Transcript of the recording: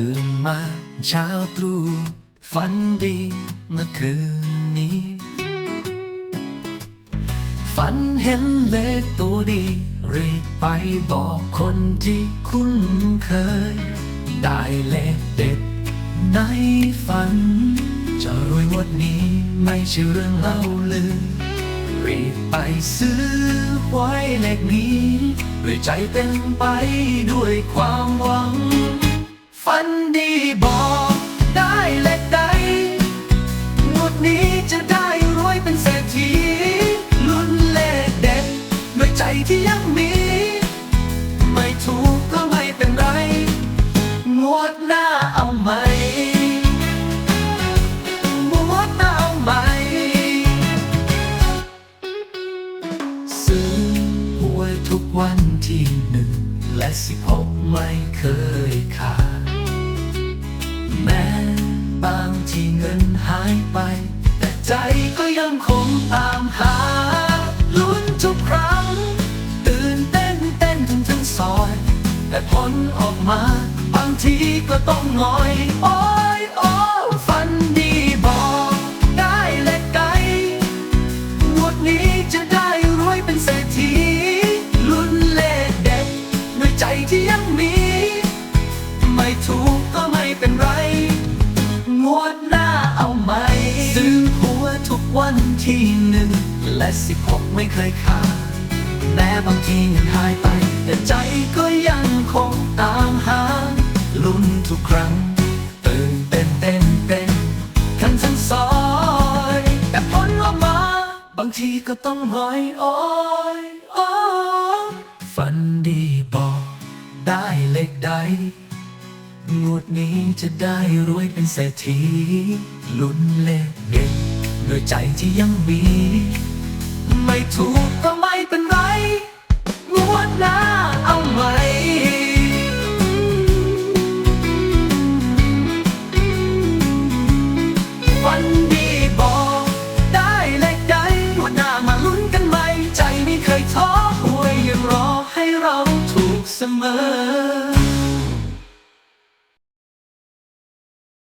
ตื่นมาเช้าตรู่ฝันดีเมื่อคืนนี้ ฝันเห็นเลขตัวดีรีบไปบอกคนที่คุ้นเคย ได้เลขเด็ดในฝัน จะรวยวันนี้ไม่ใช่เรื่องเล่าลือ รีบไปซื้อไว้เลขนี้ด้วยใจเต็มไปด้วยความหวัง ฝันดีบอกได้เลขใดงวดนี้จะได้รวยเป็นเศรษฐีลุ้นเลขเด็ดด้วยใจที่ยังมี ไม่ถูกก็ไม่เป็นไร งวดหน้าเอาใหม่งวดหน้าเอาใหม่ซื้อหวยทุกวันที่หนึ่งและสิบหกไม่เคยขาด ทีเงินหายไป แต่ใจก็ยังคงตามหา ลุ้นทุกครั้ง ตื่นเต้นเต้นจนถึงซอย แต่ผลออกมา บางทีก็ต้องงอยโอ้ยโอ้ฝันดีบอกได้เลขไกลงวดนี้จะได้รวยเป็นเศรษฐีลุ้นเลขเด็ดด้วยใจที่ยังมี ไม่ถูกก็ไม่เป็นไร งวดหน้าเอาใหม ซื้อหัวทุกวันที่หนึ่งและสิบหกไม่เคยขาดแม้บางทีเงินหายไป แต่ใจก็ยังคงตามหา ลุ้นทุกครั้ง ตื่นเต้นเต้นเต้นกันทั้งซอย แต่ผลออกมา บางทีก็ต้องหอยโอ้ยโอ้ยฝันดีบอกได้เลขใด งวดนี้จะได้รวยเป็นเศรษฐีลุ้นเลขเด็ดด้วยใจที่ยังมี ไม่ถูกก็ไม่เป็นไรงวดหน้าเอาใหม่วันดีบอกได้เลขใดงวดหน้ามาลุ้นกันไหม ใจไม่เคยท้อหวยยังรอให้เราถูกเสมอ